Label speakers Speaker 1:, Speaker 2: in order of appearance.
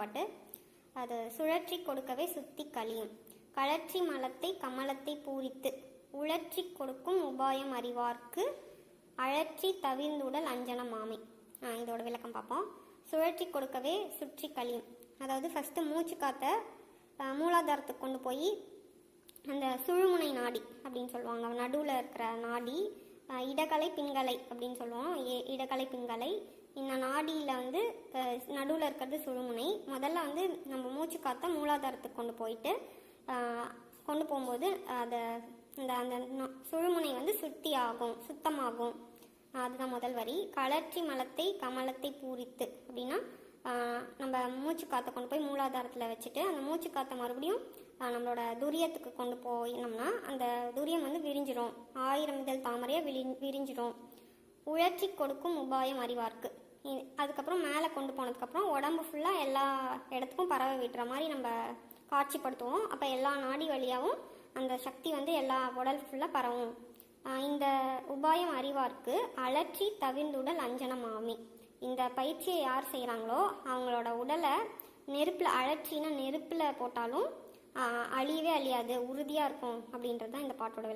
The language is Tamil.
Speaker 1: பாட்டு. அது சுழற்றி கொடுக்கவே சுத்தி கழியும். கழற்றி மலத்தை கமலத்தை பூரித்து உழற்றி கொடுக்கும் உபாயம் அறிவார்க்கு அழற்றி தவிர்ந்துடல் அஞ்சன மாமை. இதோட விளக்கம் பார்ப்போம். சுழற்றி கொடுக்கவே சுற்றி கழியும். அதாவது ஃபஸ்ட்டு மூச்சு காத்த மூலாதாரத்துக்கு கொண்டு போய் அந்த சுழுமுனை நாடி அப்படின்னு சொல்லுவாங்க. நடுவில் இருக்கிற நாடி இடகலை பின்கலை அப்படின்னு சொல்லுவோம். இடகலை பின்கலை. இந்த நாடியில் வந்து நடுவில் இருக்கிறது சுழுமுனை. முதல்ல வந்து நம்ம மூச்சு காத்த மூலாதாரத்துக்கு கொண்டு போயிட்டு கொண்டு போகும்போது அதை இந்த அந்த சுழுமுனை வந்து சுத்தி ஆகும் சுத்தமாகும். அதுதான் முதல் வரி. கலர்ச்சி மலத்தை கமலத்தை பூரித்து. அப்படின்னா நம்ம மூச்சு காற்றை கொண்டு போய் மூலாதாரத்தில் வச்சுட்டு அந்த மூச்சு காற்றை மறுபடியும் நம்மளோட துரியத்துக்கு கொண்டு போயினோம்னா அந்த துரியம் வந்து விரிஞ்சிரும். ஆயிரம் இதழ் தாமரையாக விரி விரிஞ்சிரும். உழற்சி கொடுக்கும் உபாயம் அறிவார்க்கு. அதுக்கப்புறம் மேலே கொண்டு போனதுக்கப்புறம் உடம்பு ஃபுல்லாக எல்லா இடத்துக்கும் பரவ விட்டுற மாதிரி நம்ம காட்சிப்படுத்துவோம். அப்போ எல்லா நாடி வழியாகவும் அந்த சக்தி வந்து எல்லா உடல் ஃபுல்லாக பரவும். இந்த உபாயம் அறிவார்க்கு அலற்றி தவிர்ந்துடல் அஞ்சனம் ஆமி. இந்த பயிற்சியை யார் செய்கிறாங்களோ அவங்களோட உடலை நெருப்பில் அழற்றினா நெருப்பில் போட்டாலும் அழியவே அழியாது உறுதியாக இருக்கும் அப்படின்றது தான் இந்த பாட்டோட விளக்கம்.